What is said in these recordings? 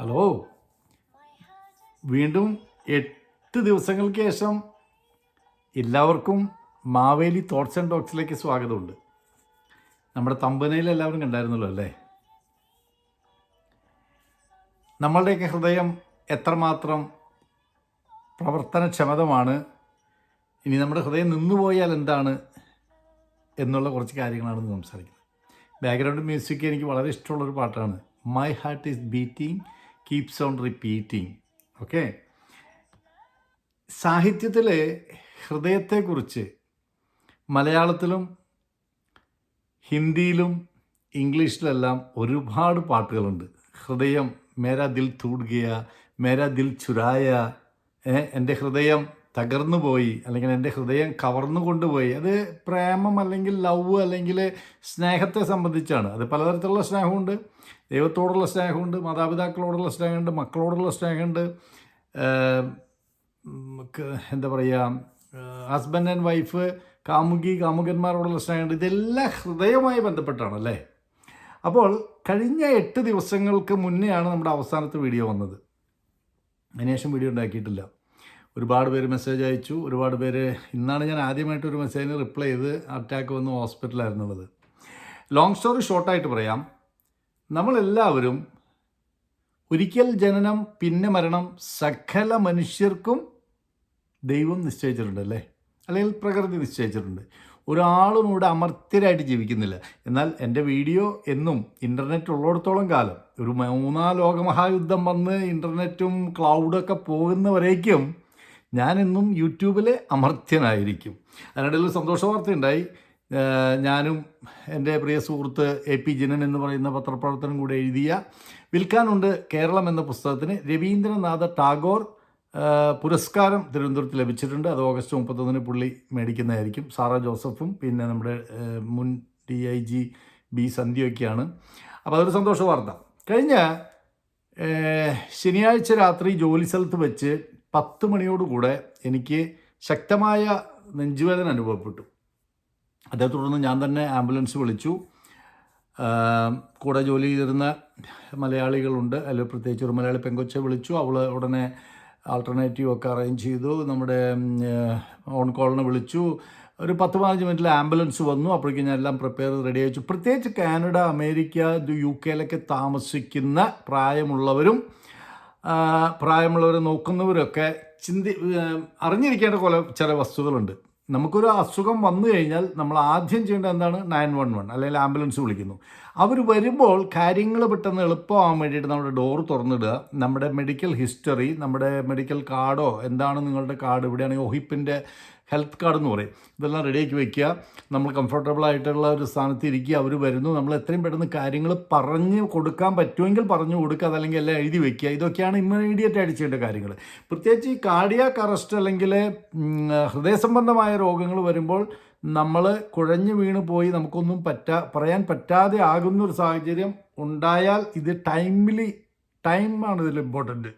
Hello. വീണ്ടും എട്ട് ദിവസങ്ങൾക്ക് ശേഷം എല്ലാവർക്കും മാവേലി തോട്ട്സ് ആൻഡ് ടോക്സിലേക്ക് സ്വാഗതമുണ്ട്. നമ്മുടെ തമ്പനയിൽ എല്ലാവരും കണ്ടായിരുന്നല്ലോ അല്ലേ? നമ്മളുടെയൊക്കെ ഹൃദയം എത്രമാത്രം പ്രവർത്തനക്ഷമതമാണ് ഇനി നമ്മുടെ ഹൃദയം നിന്നുപോയാൽ എന്താണ് എന്നുള്ള കുറച്ച് കാര്യങ്ങളാണ് സംസാരിക്കുന്നത്. ബാക്ക്ഗ്രൗണ്ട് മ്യൂസിക് എനിക്ക് വളരെ ഇഷ്ടമുള്ളൊരു പാട്ടാണ്. My heart is beating keeps on repeating okay സാഹിത്യത്തിലെ ഹൃദയത്തെക്കുറിച്ച് മലയാളത്തിലും ഹിന്ദിയിലും ഇംഗ്ലീഷിലെല്ലാം ഒരുപാട് പാട്ടുകളുണ്ട്. ഹൃദയം മേരാ ദിൽ തൂടുകയ മേരാ ദിൽ ചുരായ എന്റെ ഹൃദയം തകർന്നു പോയി അല്ലെങ്കിൽ എന്റെ ഹൃദയം കവർന്നു കൊണ്ടുപോയി. അത് പ്രേമം അല്ലെങ്കിൽ ലവ് അല്ലെങ്കിൽ സ്നേഹത്തെ സംബന്ധിച്ചാണ്. അത് പലതരത്തിലുള്ള സ്നേഹമുണ്ട്. ദൈവത്തോടുള്ള സ്നേഹമുണ്ട് മാതാപിതാക്കളോടുള്ള സ്നേഹമുണ്ട് മക്കളോടുള്ള സ്നേഹമുണ്ട്. എന്താ പറയുക ഹസ്ബൻഡ് ആൻഡ് വൈഫ് കാമുകി കാമുകന്മാരോടുള്ള സ്നേഹമുണ്ട്. ഇതെല്ലാം ഹൃദയവുമായി ബന്ധപ്പെട്ടാണ് അല്ലേ? അപ്പോൾ കഴിഞ്ഞ എട്ട് ദിവസങ്ങൾക്ക് മുന്നെയാണ് നമ്മുടെ അവസാനത്തെ വീഡിയോ വന്നത്. അതിനുശേഷം വീഡിയോ ഉണ്ടാക്കിയിട്ടില്ല. ഒരുപാട് പേര് മെസ്സേജ് അയച്ചു. ഒരുപാട് പേര് ഇന്നാണ് ഞാൻ ആദ്യമായിട്ട് ഒരു മെസ്സേജിന് റിപ്ലൈ ചെയ്ത് അറ്റാക്ക് വന്ന് ഹോസ്പിറ്റലായിരുന്നുള്ളത് ലോങ് സ്റ്റോറി ഷോർട്ടായിട്ട് പറയാം. നമ്മളെല്ലാവരും ഒരിക്കൽ ജനനം പിന്നെ മരണം സകല മനുഷ്യർക്കും ദൈവം നിശ്ചയിച്ചിട്ടുണ്ട് അല്ലേ? അല്ലെങ്കിൽ പ്രകൃതി നിശ്ചയിച്ചിട്ടുണ്ട്. ഒരാളും ഇവിടെ അമർത്യരായിട്ട് ജീവിക്കുന്നില്ല. എന്നാൽ എന്റെ വീഡിയോ എന്നും ഇന്റർനെറ്റ് ഉള്ളിടത്തോളം കാലം ഒരു മൂന്നാം ലോകമഹായുദ്ധം വന്ന് ഇന്റർനെറ്റും ക്ലൗഡൊക്കെ പോകുന്നവരേക്കും ഞാനെന്നും യൂട്യൂബിലെ അമർത്യനായിരിക്കും. അതിനിടയിൽ ഒരു സന്തോഷ വാർത്തയുണ്ടായി. ഉണ്ടായി ഞാനും എന്റെ പ്രിയ സുഹൃത്ത് എ പി ജിനൻ എന്ന് പറയുന്ന പത്രപ്രവർത്തനം കൂടെ എഴുതിയ വിൽക്കാനുണ്ട് കേരളം എന്ന പുസ്തകത്തിന് രവീന്ദ്രനാഥ ടാഗോർ പുരസ്കാരം തിരുവനന്തപുരത്ത് ലഭിച്ചിട്ടുണ്ട്. അത് ഓഗസ്റ്റ് മുപ്പത്തൊന്നിന് പുള്ളി മേടിക്കുന്നതായിരിക്കും. സാറ ജോസഫും പിന്നെ നമ്മുടെ മുൻ ഡി ഐ ജി ബി സന്ധ്യയൊക്കെയാണ്. അപ്പോൾ അതൊരു സന്തോഷ വാർത്ത. കഴിഞ്ഞ ശനിയാഴ്ച രാത്രി ജോലി സ്ഥലത്ത് വെച്ച് പത്ത് മണിയോടുകൂടെ എനിക്ക് ശക്തമായ നെഞ്ചുവേദന അനുഭവപ്പെട്ടു. അതേ തുടർന്ന് ഞാൻ തന്നെ ആംബുലൻസ് വിളിച്ചു. കൂടെ ജോലി ചെയ്തിരുന്ന മലയാളികളുണ്ട്. അതിൽ പ്രത്യേകിച്ച് ഒരു മലയാളി പെങ്കൊച്ചെ വിളിച്ചു. അവൾ ഉടനെ ആൾട്ടർനേറ്റീവ് ഒക്കെ അറേഞ്ച് ചെയ്തു. നമ്മുടെ ഓൺ കോളിനെ വിളിച്ചു. ഒരു പത്ത് പതിനഞ്ച് മിനിറ്റിൽ ആംബുലൻസ് വന്നു. അപ്പോഴേക്കും ഞാൻ എല്ലാം പ്രിപ്പയർ റെഡി അയച്ചു പ്രത്യേകിച്ച് കാനഡ അമേരിക്ക യു കെയിലൊക്കെ താമസിക്കുന്ന പ്രായമുള്ളവരും പ്രായമുള്ളവർ നോക്കുന്നവരൊക്കെ ചിന്തി അറിഞ്ഞിരിക്കേണ്ട കുല ചില വസ്തുതകളുണ്ട്. നമുക്കൊരു അസുഖം വന്നു കഴിഞ്ഞാൽ നമ്മൾ ആദ്യം ചെയ്യേണ്ടത് എന്താണ്? നയൻ വൺ വൺ അല്ലെങ്കിൽ ആംബുലൻസ് വിളിക്കുന്നു. അവർ വരുമ്പോൾ കാര്യങ്ങൾ പെട്ടെന്ന് എളുപ്പമാകാൻ വേണ്ടിയിട്ട് നമ്മുടെ ഡോർ തുറന്നിടുക. നമ്മുടെ മെഡിക്കൽ ഹിസ്റ്ററി നമ്മുടെ മെഡിക്കൽ കാർഡോ എന്താണ് നിങ്ങളുടെ കാർഡ്? ഇവിടെയാണെങ്കിൽ ഒഹിപ്പിന്റെ ഹെൽത്ത് കാർഡ് എന്ന് പറയും. ഇതെല്ലാം റെഡിയാക്കി വെക്കുക. നമ്മൾ കംഫർട്ടബിൾ ആയിട്ടുള്ള ഒരു സ്ഥാനത്ത് ഇരിക്കുക. അവർ വരുന്നു. നമ്മൾ എത്രയും പെട്ടെന്ന് കാര്യങ്ങൾ പറഞ്ഞു കൊടുക്കാൻ പറ്റുമെങ്കിൽ പറഞ്ഞു കൊടുക്കുക. അതല്ലെങ്കിൽ എല്ലാം എഴുതി വെക്കുക. ഇതൊക്കെയാണ് ഇമ്മീഡിയറ്റ് ആയിട്ട് ചെയ്യേണ്ട കാര്യങ്ങൾ. പ്രത്യേകിച്ച് ഈ കാർഡിയാക്ക് അറസ്റ്റ് അല്ലെങ്കിൽ ഹൃദയ സംബന്ധമായ രോഗങ്ങൾ വരുമ്പോൾ നമ്മൾ കുഴഞ്ഞു വീണ് പോയി നമുക്കൊന്നും പറ്റാ പറയാൻ പറ്റാതെ ആകുന്ന ഒരു സാഹചര്യം ഉണ്ടായാൽ ഇത് ടൈമിലി ടൈമാണ് ഇതിൽ ഇമ്പോർട്ടന്റ്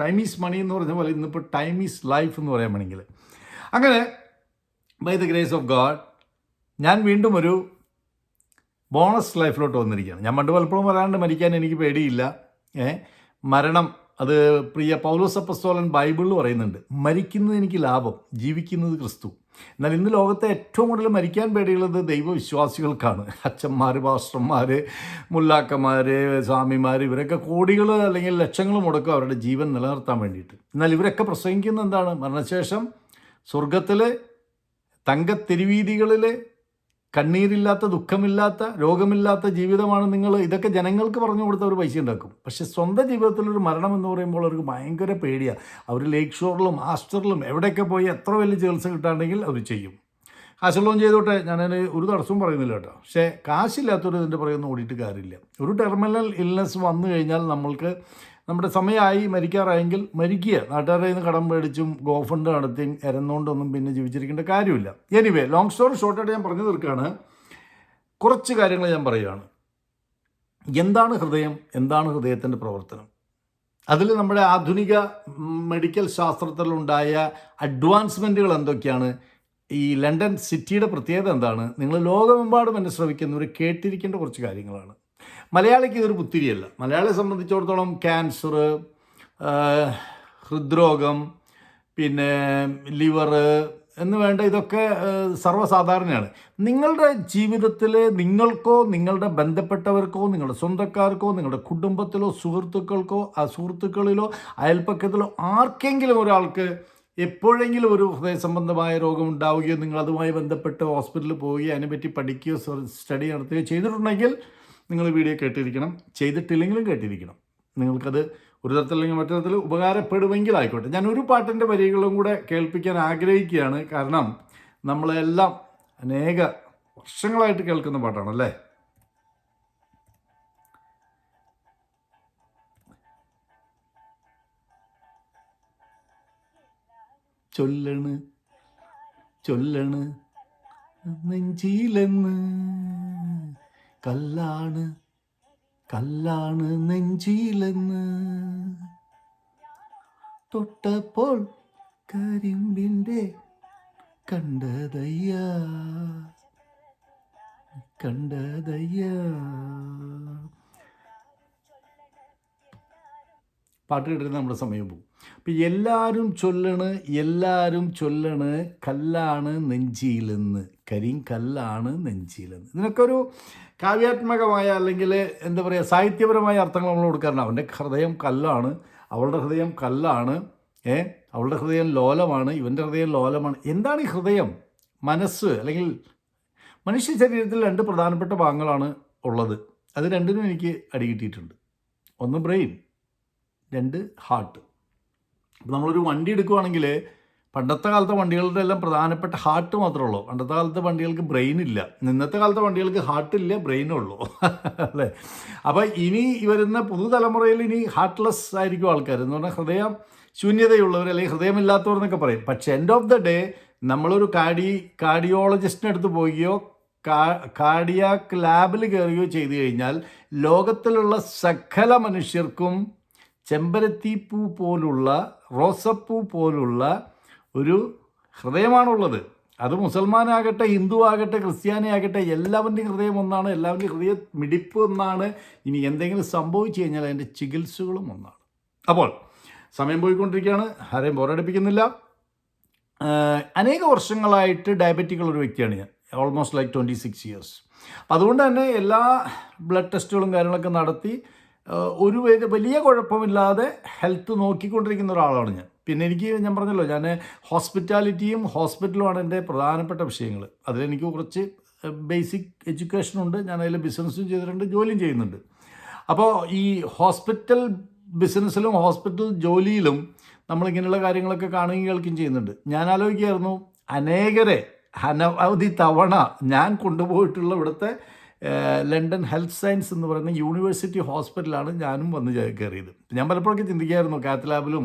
ടൈം ഈസ് മണി എന്ന് പറഞ്ഞ പോലെ ഇന്നിപ്പോൾ ടൈം ഈസ് ലൈഫ് എന്ന് പറയാൻ വേണമെങ്കിൽ. അങ്ങനെ by the grace of God ഞാൻ വീണ്ടും ഒരു ബോണസ് ലൈഫിലോട്ട് വന്നിരിക്കുകയാണ്. ഞാൻ പണ്ട് പലപ്പോഴും പറയാണ്ട് മരിക്കാൻ എനിക്ക് പേടിയില്ല. ഏ മരണം അത് പ്രിയ പൗലോസ് അപ്പസ്തോലൻ ബൈബിളിൽ പറയുന്നുണ്ട് മരിക്കുന്നത് എനിക്ക് ലാഭം ജീവിക്കുന്നത് ക്രിസ്തു. എന്നാൽ ഇന്ന് ലോകത്തെ ഏറ്റവും കൂടുതൽ മരിക്കാൻ പേടിയുള്ളത് ദൈവവിശ്വാസികൾക്കാണ്. അച്ഛന്മാർ പാസ്റ്റർമാർ മുല്ലാക്കന്മാർ സ്വാമിമാർ ഇവരൊക്കെ കോടികൾ അല്ലെങ്കിൽ ലക്ഷങ്ങൾ മുടക്കും അവരുടെ ജീവൻ നിലനിർത്താൻ വേണ്ടിയിട്ട്. എന്നാൽ ഇവരൊക്കെ പ്രസംഗിക്കുന്ന എന്താണ്? മരണശേഷം സ്വർഗത്തിൽ തങ്കത്തെരുവീതികളിൽ കണ്ണീരില്ലാത്ത ദുഃഖമില്ലാത്ത രോഗമില്ലാത്ത ജീവിതമാണ് നിങ്ങൾ. ഇതൊക്കെ ജനങ്ങൾക്ക് പറഞ്ഞു കൊടുത്ത അവർ പൈസ ഉണ്ടാക്കും. പക്ഷെ സ്വന്തം ജീവിതത്തിലൊരു മരണം എന്ന് പറയുമ്പോൾ അവർക്ക് ഭയങ്കര പേടിയാണ് അവർ ലേക്ക് ഷോറിലും ആസ്റ്ററിലും എവിടെയൊക്കെ പോയി എത്ര വലിയ ചികിത്സ കിട്ടാണ്ടെങ്കിൽ അവർ ചെയ്യും. കാശുള്ളതും ചെയ്തോട്ടെ. ഞാനതിന് ഒരു തടസ്സവും പറയുന്നില്ല കേട്ടോ. പക്ഷേ കാശില്ലാത്തവർ ഇതിന്റെ പറയുന്ന ഓടിയിട്ട് കാര്യമില്ല. ഒരു ടെർമിനൽ ഇൽനെസ് വന്നു കഴിഞ്ഞാൽ നമ്മൾക്ക് നമ്മുടെ സമയമായി മരിക്കാറായെങ്കിൽ മരിക്കുക. നാട്ടുകാരുടെ നിന്ന് കടം മേടിച്ചും ഗോഫണ്ട് നടത്തിയും എരന്നുകൊണ്ടൊന്നും പിന്നെ ജീവിച്ചിരിക്കേണ്ട കാര്യമില്ല. എനിവേ ലോങ് സ്റ്റോറി ഷോർട്ടായിട്ട് ഞാൻ പറഞ്ഞു തീർക്കുകയാണ് കുറച്ച് കാര്യങ്ങൾ ഞാൻ പറയുകയാണ് എന്താണ് ഹൃദയം? എന്താണ് ഹൃദയത്തിന്റെ പ്രവർത്തനം? അതിൽ നമ്മുടെ ആധുനിക മെഡിക്കൽ ശാസ്ത്രത്തിലുണ്ടായ അഡ്വാൻസ്മെന്റുകൾ എന്തൊക്കെയാണ്? ഈ ലണ്ടൻ സിറ്റിയുടെ പ്രത്യേകത എന്താണ്? നിങ്ങൾ ലോകമെമ്പാടും എന്നെ ശ്രമിക്കുന്നവർ കേട്ടിരിക്കേണ്ട കുറച്ച് കാര്യങ്ങളാണ്. മലയാളിക്ക് ഇതൊരു പുത്തിരിയല്ല. മലയാളിയെ സംബന്ധിച്ചിടത്തോളം ക്യാൻസർ ഹൃദ്രോഗം പിന്നെ ലിവർ എന്ന് വേണ്ട ഇതൊക്കെ സർവസാധാരണയാണ്. നിങ്ങളുടെ ജീവിതത്തിൽ നിങ്ങൾക്കോ നിങ്ങളുടെ ബന്ധപ്പെട്ടവർക്കോ നിങ്ങളുടെ സ്വന്തക്കാർക്കോ നിങ്ങളുടെ കുടുംബത്തിലോ സുഹൃത്തുക്കൾക്കോ സുഹൃത്തുക്കളിലോ അയൽപ്പക്കത്തിലോ ആർക്കെങ്കിലും ഒരാൾക്ക് എപ്പോഴെങ്കിലും ഒരു ഹൃദയ സംബന്ധമായ രോഗം ഉണ്ടാവുകയോ നിങ്ങൾ അതുമായി ബന്ധപ്പെട്ട് ഹോസ്പിറ്റലിൽ പോവുകയോ അതിനെപ്പറ്റി പഠിക്കുകയോ സ്റ്റഡി നടത്തുകയോ ചെയ്തിട്ടുണ്ടെങ്കിൽ നിങ്ങൾ വീഡിയോ കേട്ടിരിക്കണം ചെയ്തിട്ടില്ലെങ്കിലും കേട്ടിരിക്കണം. നിങ്ങൾക്കത് ഒരു തരത്തിലല്ലെങ്കിൽ മറ്റു തരത്തിൽ ഉപകാരപ്പെടുമെങ്കിൽ ആയിക്കോട്ടെ. ഞാൻ ഒരു പാട്ടിന്റെ വരികളും കൂടെ കേൾപ്പിക്കാൻ ആഗ്രഹിക്കുകയാണ്. കാരണം നമ്മളെല്ലാം അനേക വർഷങ്ങളായിട്ട് കേൾക്കുന്ന പാട്ടാണല്ലേ? ചൊല്ലണ് ചൊല്ലണ് നെഞ്ചിലെന്ന് കല്ലാണ് കല്ലാണ് നെഞ്ചിലെന്ന്. തൊട്ടപ്പോൾ കരിമ്പിന്റെ കണ്ടതയ്യ കണ്ടതയ്യ. പാട്ട് കേട്ടിട്ട് നമ്മുടെ സമയം പോകും. അപ്പം എല്ലാവരും ചൊല്ലണ് എല്ലാവരും ചൊല്ലണ് കല്ലാണ് നെഞ്ചിയിലെന്ന് കരിങ്കല്ലാണ് നെഞ്ചിയിലെന്ന് ഇതിനൊക്കെ ഒരു കാവ്യാത്മകമായ അല്ലെങ്കിൽ എന്താ പറയുക സാഹിത്യപരമായ അർത്ഥങ്ങൾ നമ്മൾ കൊടുക്കാറുണ്ട്. അവന്റെ ഹൃദയം കല്ലാണ് അവളുടെ ഹൃദയം കല്ലാണ് ഏ? അവളുടെ ഹൃദയം ലോലമാണ് ഇവന്റെ ഹൃദയം ലോലമാണ്. എന്താണ് ഈ ഹൃദയം? മനസ്സ് അല്ലെങ്കിൽ മനുഷ്യ ശരീരത്തിൽ രണ്ട് പ്രധാനപ്പെട്ട ഭാഗങ്ങളാണ് ഉള്ളത്. അത് രണ്ടിനും എനിക്ക് അടികിട്ടിയിട്ടുണ്ട്. ഒന്ന് ബ്രെയിൻ രണ്ട് ഹാർട്ട്. അപ്പോൾ നമ്മളൊരു വണ്ടി എടുക്കുവാണെങ്കിൽ പണ്ടത്തെ കാലത്തെ വണ്ടികളുടെ എല്ലാം പ്രധാനപ്പെട്ട ഹാർട്ട് മാത്രമേ ഉള്ളൂ. പണ്ടത്തെ കാലത്തെ വണ്ടികൾക്ക് ബ്രെയിൻ ഇല്ല. ഇന്നത്തെ കാലത്തെ വണ്ടികൾക്ക് ഹാർട്ട് ഇല്ല ബ്രെയിനേ ഉള്ളൂ. അല്ലേ? അപ്പോൾ ഇനി വരുന്ന പുതുതലമുറയിൽ ഇനി ഹാർട്ട്ലെസ് ആയിരിക്കും ആൾക്കാർ. എന്ന് പറഞ്ഞാൽ ഹൃദയം ശൂന്യതയുള്ളവർ അല്ലെങ്കിൽ ഹൃദയമില്ലാത്തവർ എന്നൊക്കെ പറയും. പക്ഷേ എൻഡ് ഓഫ് ദ ഡേ നമ്മളൊരു കാർഡി കാർഡിയോളജിസ്റ്റിന്റെ അടുത്ത് പോവുകയോ കാർഡിയാക് ലാബിൽ കയറുകയോ ചെയ്തു കഴിഞ്ഞാൽ ലോകത്തിലുള്ള സകല മനുഷ്യർക്കും ചെമ്പരത്തിപ്പൂ പോലുള്ള റോസപ്പൂ പോലുള്ള ഒരു ഹൃദയമാണുള്ളത്. അത് മുസൽമാനാകട്ടെ ഹിന്ദു ആകട്ടെ ക്രിസ്ത്യാനി ആകട്ടെ എല്ലാവരുടെയും ഹൃദയം ഒന്നാണ് എല്ലാവരുടെയും ഹൃദയ മിടിപ്പ് ഒന്നാണ്. ഇനി എന്തെങ്കിലും സംഭവിച്ചു കഴിഞ്ഞാൽ അതിന്റെ ചികിത്സകളും ഒന്നാണ്. അപ്പോൾ സമയം പോയിക്കൊണ്ടിരിക്കുകയാണ്. ആരെയും ബോറടിപ്പിക്കുന്നില്ല. അനേക വർഷങ്ങളായിട്ട് ഡയബറ്റിക് ഉള്ള ഒരു വ്യക്തിയാണ് ഞാൻ. Almost like twenty six years അതുകൊണ്ട് തന്നെ എല്ലാ ബ്ലഡ് ടെസ്റ്റുകളും കാര്യങ്ങളൊക്കെ നടത്തി ഒരു വലിയ കുഴപ്പമില്ലാതെ ഹെൽത്ത് നോക്കിക്കൊണ്ടിരിക്കുന്ന ഒരാളാണ് ഞാൻ. പിന്നെ എനിക്ക് ഞാൻ പറഞ്ഞല്ലോ ഞാൻ ഹോസ്പിറ്റാലിറ്റിയും ഹോസ്പിറ്റലുമാണ് എന്റെ പ്രധാനപ്പെട്ട വിഷയങ്ങൾ അതിലെനിക്ക് കുറച്ച് ബേസിക് എഡ്യൂക്കേഷനുണ്ട് ഞാൻ അതിൽ ബിസിനസ്സും ചെയ്തിട്ടുണ്ട് ജോലിയും ചെയ്യുന്നുണ്ട്. അപ്പോൾ ഈ ഹോസ്പിറ്റൽ ബിസിനസ്സിലും ഹോസ്പിറ്റൽ ജോലിയിലും നമ്മളിങ്ങനെയുള്ള കാര്യങ്ങളൊക്കെ കാണുകയും കേൾക്കുകയും ചെയ്യുന്നുണ്ട്. ഞാൻ ആലോചിക്കുകയായിരുന്നു അനേകരെ അനവധി തവണ ഞാൻ കൊണ്ടുപോയിട്ടുള്ള ഇവിടുത്തെ ലണ്ടൻ ഹെൽത്ത് സയൻസ് എന്ന് പറയുന്ന യൂണിവേഴ്സിറ്റി ഹോസ്പിറ്റലാണ് ഞാനും വന്ന് കയറിയത്. ഞാൻ പലപ്പോഴൊക്കെ ചിന്തിക്കായിരുന്നു കാത്ത് ലാബിലും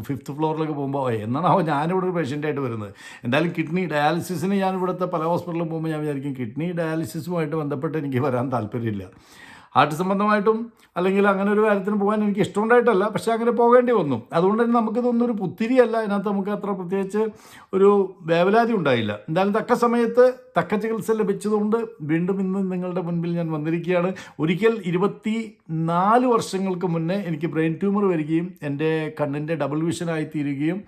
ഫിഫ്ത്ത് ഫ്ലോറിലൊക്കെ പോകുമ്പോൾ "ഓ, എന്നാണോ ഞാനിവിടെ ഒരു പേഷ്യന്റായിട്ട് വരുന്നത്? എന്തായാലും കിഡ്നി ഡയാലിസിസിന് ഞാൻ ഇവിടുത്തെ പല ഹോസ്പിറ്റലിലും പോകുമ്പോൾ ഞാൻ വിചാരിക്കും കിഡ്നി ഡയാലിസിസുമായിട്ട് ബന്ധപ്പെട്ട് എനിക്ക് വരാൻ താല്പര്യമില്ല. ഹാർട്ട് സംബന്ധമായിട്ടും അല്ലെങ്കിൽ അങ്ങനെ ഒരു കാര്യത്തിന് പോകാൻ എനിക്ക് ഇഷ്ടമുണ്ടായിട്ടല്ല. പക്ഷേ അങ്ങനെ പോകേണ്ടി വന്നു. അതുകൊണ്ട് തന്നെ നമുക്കിതൊന്നും ഒരു പുത്തിരിയല്ല. അതിനകത്ത് നമുക്ക് അത്ര പ്രത്യേകിച്ച് ഒരു വേവലാതി ഉണ്ടായില്ല. എന്തായാലും തക്ക സമയത്ത് തക്ക ചികിത്സ ലഭിച്ചതുകൊണ്ട് വീണ്ടും ഇന്ന് നിങ്ങളുടെ മുൻപിൽ ഞാൻ വന്നിരിക്കുകയാണ്. ഒരിക്കൽ ഇരുപത്തി നാല് വർഷങ്ങൾക്ക് മുന്നേ എനിക്ക് ബ്രെയിൻ ട്യൂമർ വരികയും എന്റെ കണ്ണിന്റെ ഡബിൾ വിഷനായി തീരുകയും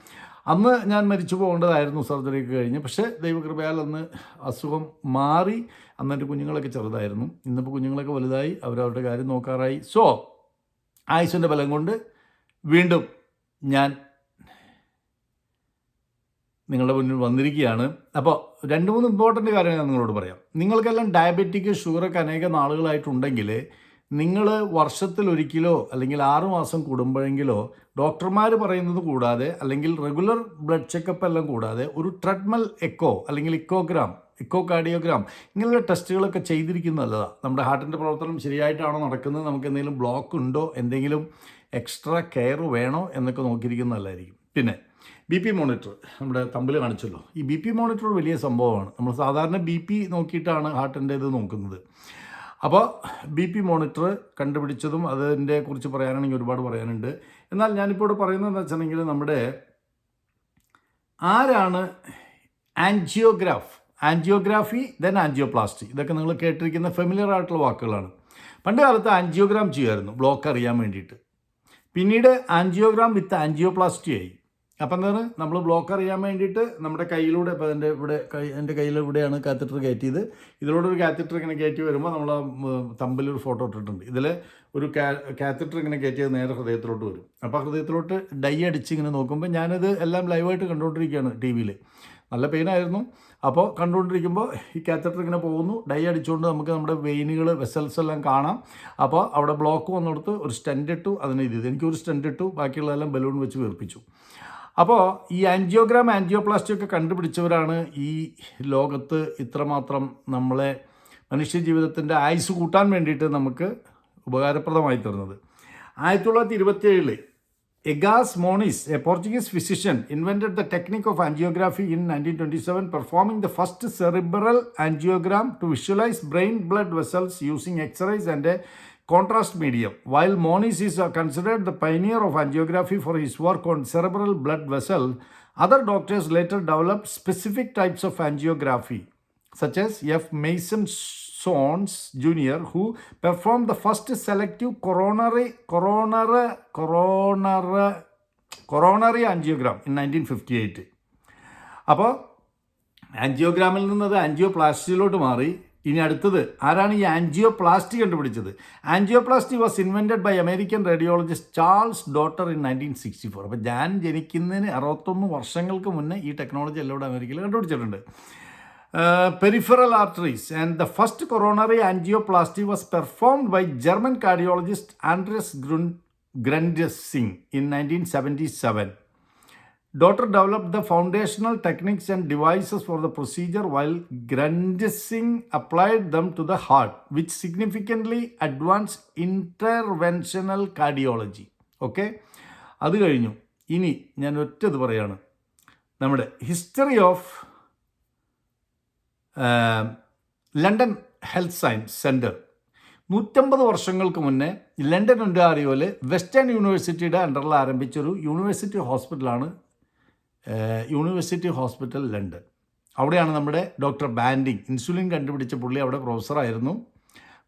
അന്ന് ഞാൻ മരിച്ചു പോകേണ്ടതായിരുന്നു സർജറിക്ക് കഴിഞ്ഞ്. പക്ഷേ ദൈവകൃപയാൽ അന്ന് അസുഖം മാറി. അന്ന് എന്റെ കുഞ്ഞുങ്ങളൊക്കെ ചെറുതായിരുന്നു. ഇന്നിപ്പോൾ കുഞ്ഞുങ്ങളൊക്കെ വലുതായി. അവരവരുടെ കാര്യം നോക്കാറായി. സോ ആയുസിന്റെ ബലം കൊണ്ട് വീണ്ടും ഞാൻ നിങ്ങളുടെ മുന്നിൽ വന്നിരിക്കുകയാണ്. അപ്പോൾ രണ്ട് മൂന്ന് ഇമ്പോർട്ടന്റ് കാര്യങ്ങൾ ഞാൻ നിങ്ങളോട് പറയാം. നിങ്ങൾക്കെല്ലാം ഡയബറ്റിക് ഷുഗറൊക്കെ അനേക നാളുകളായിട്ടുണ്ടെങ്കിൽ നിങ്ങൾ വർഷത്തിലൊരിക്കലോ അല്ലെങ്കിൽ ആറുമാസം കൂടുമ്പോഴെങ്കിലോ ഡോക്ടർമാർ പറയുന്നത് കൂടാതെ അല്ലെങ്കിൽ റെഗുലർ ബ്ലഡ് ചെക്കപ്പ് എല്ലാം കൂടാതെ ഒരു ട്രെഡ്മൽ എക്കോ അല്ലെങ്കിൽ ഇക്കോഗ്രാം ഇക്കോ കാർഡിയോഗ്രാം ഇങ്ങനെയുള്ള ടെസ്റ്റുകളൊക്കെ ചെയ്തിരിക്കുന്നത് നല്ലതാണ് നമ്മുടെ ഹാർട്ടിന്റെ പ്രവർത്തനം ശരിയായിട്ടാണോ നടക്കുന്നത്? നമുക്ക് എന്തെങ്കിലും ബ്ലോക്ക് ഉണ്ടോ? എന്തെങ്കിലും എക്സ്ട്രാ കെയർ വേണോ എന്നൊക്കെ നോക്കിയിരിക്കുന്നത് നല്ലതായിരിക്കും പിന്നെ ബി പി മോണിറ്റർ നമ്മുടെ തമ്പിൽ കാണിച്ചല്ലോ. ഈ ബി പി മോണിറ്റർ വലിയ സംഭവമാണ്. നമ്മൾ സാധാരണ ബി പി നോക്കിയിട്ടാണ് ഹാർട്ടിന്റെ ഇത് നോക്കുന്നത്. അപ്പോൾ ബി പി മോണിറ്റർ കണ്ടുപിടിച്ചതും അതിന്റെ കുറിച്ച് പറയാനാണെങ്കിൽ ഒരുപാട് പറയാനുണ്ട്. എന്നാൽ ഞാനിപ്പോൾ ഇവിടെ പറയുന്നത് വെച്ചിട്ടുണ്ടെങ്കിൽ നമ്മുടെ ആരാണ് ആൻജിയോഗ്രാഫ്? Angiography then angioplasty. ഇതൊക്കെ നിങ്ങൾ കേട്ടിരിക്കുന്ന ഫെമിലിയർ ആയിട്ടുള്ള വാക്കുകളാണ്. പണ്ട് കാലത്ത് ആൻജിയോഗ്രാം ചെയ്യുമായിരുന്നു ബ്ലോക്ക് അറിയാൻ വേണ്ടിയിട്ട്. പിന്നീട് ആൻജിയോഗ്രാം വിത്ത് ആൻജിയോപ്ലാസ്റ്റി ആയി. അപ്പം എന്താണ്? നമ്മൾ ബ്ലോക്ക് അറിയാൻ വേണ്ടിയിട്ട് നമ്മുടെ കയ്യിലൂടെ ഇപ്പോൾ എന്റെ ഇവിടെ കൈ എന്റെ കയ്യിൽ ഇവിടെയാണ് കാത്തറ്റർ കയറ്റിയത്. ഇതിലൂടെ ഒരു കാത്തറ്റർ ഇങ്ങനെ കയറ്റി വരുമ്പോൾ നമ്മൾ തമ്പിൽ ഒരു ഫോട്ടോ ഇട്ടിട്ടുണ്ട്. ഇതിൽ ഒരു കാത്തറ്റർ ഇങ്ങനെ കയറ്റിയത് നേരെ ഹൃദയത്തിലോട്ട് വരും. അപ്പോൾ ഹൃദയത്തിലോട്ട് ഡൈ അടിച്ച് ഇങ്ങനെ നോക്കുമ്പോൾ ഞാനത് എല്ലാം ലൈവായിട്ട് കണ്ടുകൊണ്ടിരിക്കുകയാണ് ടി വിയിൽ നല്ല പെയിനായിരുന്നു അപ്പോൾ കണ്ടുകൊണ്ടിരിക്കുമ്പോൾ ഈ കാത്തറ്റർ ഇങ്ങനെ പോകുന്നു. ഡൈ അടിച്ചുകൊണ്ട് നമുക്ക് നമ്മുടെ വെയിനുകൾ വെസൽസ് എല്ലാം കാണാം. അപ്പോൾ അവിടെ ബ്ലോക്ക് വന്നിടത്ത് ഒരു സ്റ്റെൻഡ് ഇട്ടു അതിന് ഇത് എനിക്കൊരു സ്റ്റെൻഡ് ഇട്ടു ബാക്കിയുള്ളതെല്ലാം ബലൂൺ വെച്ച് വീർപ്പിച്ചു. അപ്പോൾ ഈ ആൻജിയോഗ്രാം ആൻജിയോപ്ലാസ്റ്റി ഒക്കെ കണ്ടുപിടിച്ചവരാണ് ഈ ലോകത്ത് ഇത്രമാത്രം നമ്മളെ മനുഷ്യ ജീവിതത്തിന്റെ ആയുസ് കൂട്ടാൻ വേണ്ടിയിട്ട് നമുക്ക് ഉപകാരപ്രദമായി തരുന്നത് ആയിരത്തി തൊള്ളായിരത്തി ഇരുപത്തി ഏഴിൽ Egas Moniz a Portuguese physician invented the technique of angiography in nineteen twenty seven performing the first cerebral angiogram to visualise brain blood vessels using X-rays and a contrast medium. While Moniz is uh, considered the pioneer of angiography for his work on cerebral blood vessel, other doctors later developed specific types of angiography, such as F. Mason Sons Jr., who performed the first selective coronary coronary coronary coronary angiogram in 1958. അപ്പോൾ ആൻജിയോഗ്രാമിൽ നിന്നത് ആൻജിയോപ്ലാസ്റ്റിയിലോട്ട് മാറി ഇനി അടുത്തത് ആരാണ് ഈ angioplasty കണ്ടുപിടിച്ചത്? Angioplasty was invented by American radiologist Charles Dotter in nineteen sixty four അപ്പോൾ ഞാൻ ജനിക്കുന്നതിന് അറുപത്തൊന്ന് വർഷങ്ങൾക്ക് മുന്നേ ഈ ടെക്നോളജി എല്ലാം അമേരിക്കയിൽ കണ്ടുപിടിച്ചിട്ടുണ്ട്. Peripheral arteries and the first coronary angioplasty was performed by German cardiologist Andreas Grun Gruntzig in nineteen seventy seven Daughter developed the foundational techniques and devices for the procedure while Grundising applied them to the heart, which significantly advanced interventional cardiology. Okay അത് കഴിഞ്ഞു ഇനി ഞാൻ ഒറ്റത് പറയാണ് നമ്മുടെ history of London health science centre നൂറ്റമ്പത് വർഷങ്ങൾക്ക് മുന്നേ ലണ്ടൻ ഒന്റാറിയോയിൽ വെസ്റ്റേൺ യൂണിവേഴ്സിറ്റിയുടെ അണ്ടറിൽ ആരംഭിച്ചൊരു യൂണിവേഴ്സിറ്റി ഹോസ്പിറ്റലാണ് യൂണിവേഴ്സിറ്റി ഹോസ്പിറ്റൽ ലണ്ടൻ അവിടെയാണ് നമ്മുടെ ഡോക്ടർ ബാൻഡിങ് ഇൻസുലിൻ കണ്ടുപിടിച്ച പുള്ളി അവിടെ പ്രൊഫസറായിരുന്നു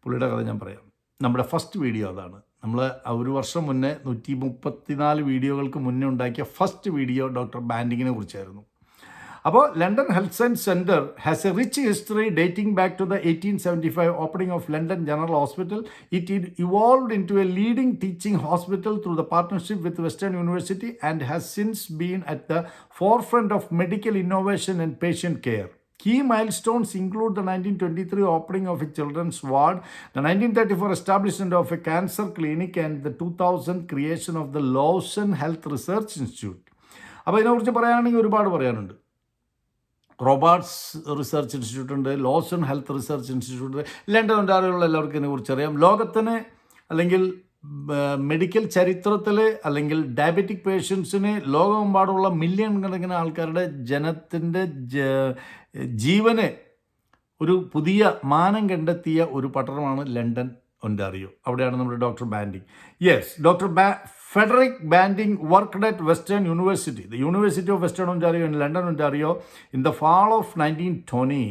പുള്ളിയുടെ കഥ ഞാൻ പറയാം. നമ്മുടെ ഫസ്റ്റ് വീഡിയോ അതാണ്. നമ്മൾ ഒരു വർഷം മുന്നേ നൂറ്റി മുപ്പത്തിനാല് വീഡിയോകൾക്ക് മുന്നേ ഉണ്ടാക്കിയ ഫസ്റ്റ് വീഡിയോ ഡോക്ടർ ബാൻഡിങ്ങിനെ കുറിച്ചായിരുന്നു. അപ്പോൾ London health science centre has a rich history dating back to the eighteen seventy five opening of London general hospital it evolved into a leading teaching hospital through the partnership with Western university and has since been at the forefront of medical innovation and patient care Key milestones include the 1923 opening of a children's ward, the 1934 establishment of a cancer clinic, and the 2000 creation of the Lawson health research institute അപ്പോൾ ഇതിനെക്കുറിച്ച് പറയുകയാണെങ്കിൽ ഒരുപാട് പറയാനുണ്ട്. Robarts research institute ഉണ്ട് Lawson health research institute London ഒന്റാറിയുള്ള എല്ലാവർക്കും ഇതിനെക്കുറിച്ച് അറിയാം. ലോകത്തിന് അല്ലെങ്കിൽ മെഡിക്കൽ ചരിത്രത്തിൽ അല്ലെങ്കിൽ ഡയബറ്റിക് പേഷ്യൻസിന് ലോകമെമ്പാടുള്ള മില്യൺ കണക്കിന് ആൾക്കാരുടെ ജനത്തിന്റെ ജീവന് ഒരു പുതിയ മാനം കണ്ടെത്തിയ ഒരു പട്ടണമാണ് ലണ്ടൻ. ഒന്റാറിയോ അവിടെയാണ് നമ്മുടെ ഡോക്ടർ ബാൻഡിങ്. യെസ് ഡോക്ടർ ബാ Frederick Banting worked at Western university. The university of Western Ontario in London Ontario in the fall of nineteen twenty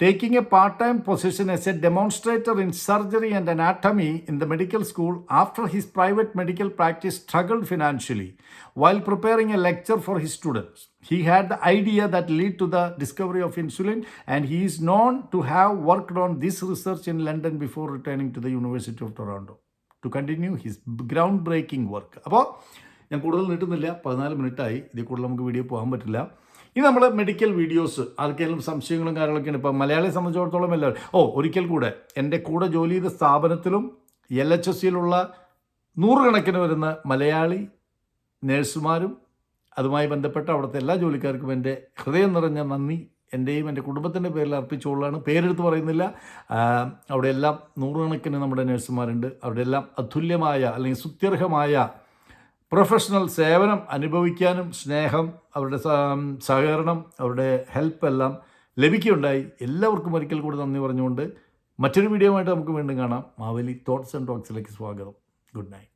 taking a part time position as a demonstrator in surgery and anatomy in the medical school after his private medical practice struggled financially while preparing a lecture for his students. He had the idea that led to the discovery of insulin, and he is known to have worked on this research in London before returning to the University of Toronto to continue his groundbreaking work. അപ്പോൾ ഞാൻ കൂടുതൽ നീട്ടുന്നില്ല പതിനാല് മിനിറ്റായി ഇതിൽ കൂടുതൽ നമുക്ക് video പോകാൻ പറ്റില്ല ഇനി നമ്മൾ മെഡിക്കൽ വീഡിയോസ് ആർക്കെങ്കിലും സംശയങ്ങളും കാര്യങ്ങളൊക്കെയാണ് ഇപ്പം മലയാളിയെ സംബന്ധിച്ചിടത്തോളം എല്ലാവരും ഓ ഒരിക്കൽ കൂടെ എന്റെ കൂടെ ജോലി ചെയ്ത സ്ഥാപനത്തിലും എൽ എച്ച് എസ് സിയിലുള്ള നൂറുകണക്കിന് വരുന്ന മലയാളി നേഴ്സുമാരും അതുമായി ബന്ധപ്പെട്ട അവിടുത്തെ എല്ലാ ജോലിക്കാർക്കും എന്റെ ഹൃദയം നിറഞ്ഞ നന്ദി. എന്റെയും എന്റെ കുടുംബത്തിന്റെ പേരിൽ അർപ്പിച്ചുകൊള്ളാണ്. പേരെടുത്ത് പറയുന്നില്ല. അവിടെയെല്ലാം നൂറുകണക്കിന് നമ്മുടെ നേഴ്സുമാരുണ്ട്. അവിടെയെല്ലാം അതുല്യമായ അല്ലെങ്കിൽ സുത്യർഹമായ പ്രൊഫഷണൽ സേവനം അനുഭവിക്കാനും സ്നേഹം അവരുടെ സഹകരണം അവരുടെ ഹെൽപ്പ് എല്ലാം ലഭിക്കുകയുണ്ടായി. എല്ലാവർക്കും ഒരിക്കൽ കൂടി നന്ദി പറഞ്ഞുകൊണ്ട് മറ്റൊരു വീഡിയോ ആയിട്ട് നമുക്ക് വീണ്ടും കാണാം. മാവേലി തോട്ട്സ് ആൻഡ് ടോക്സിലേക്ക് സ്വാഗതം. Good night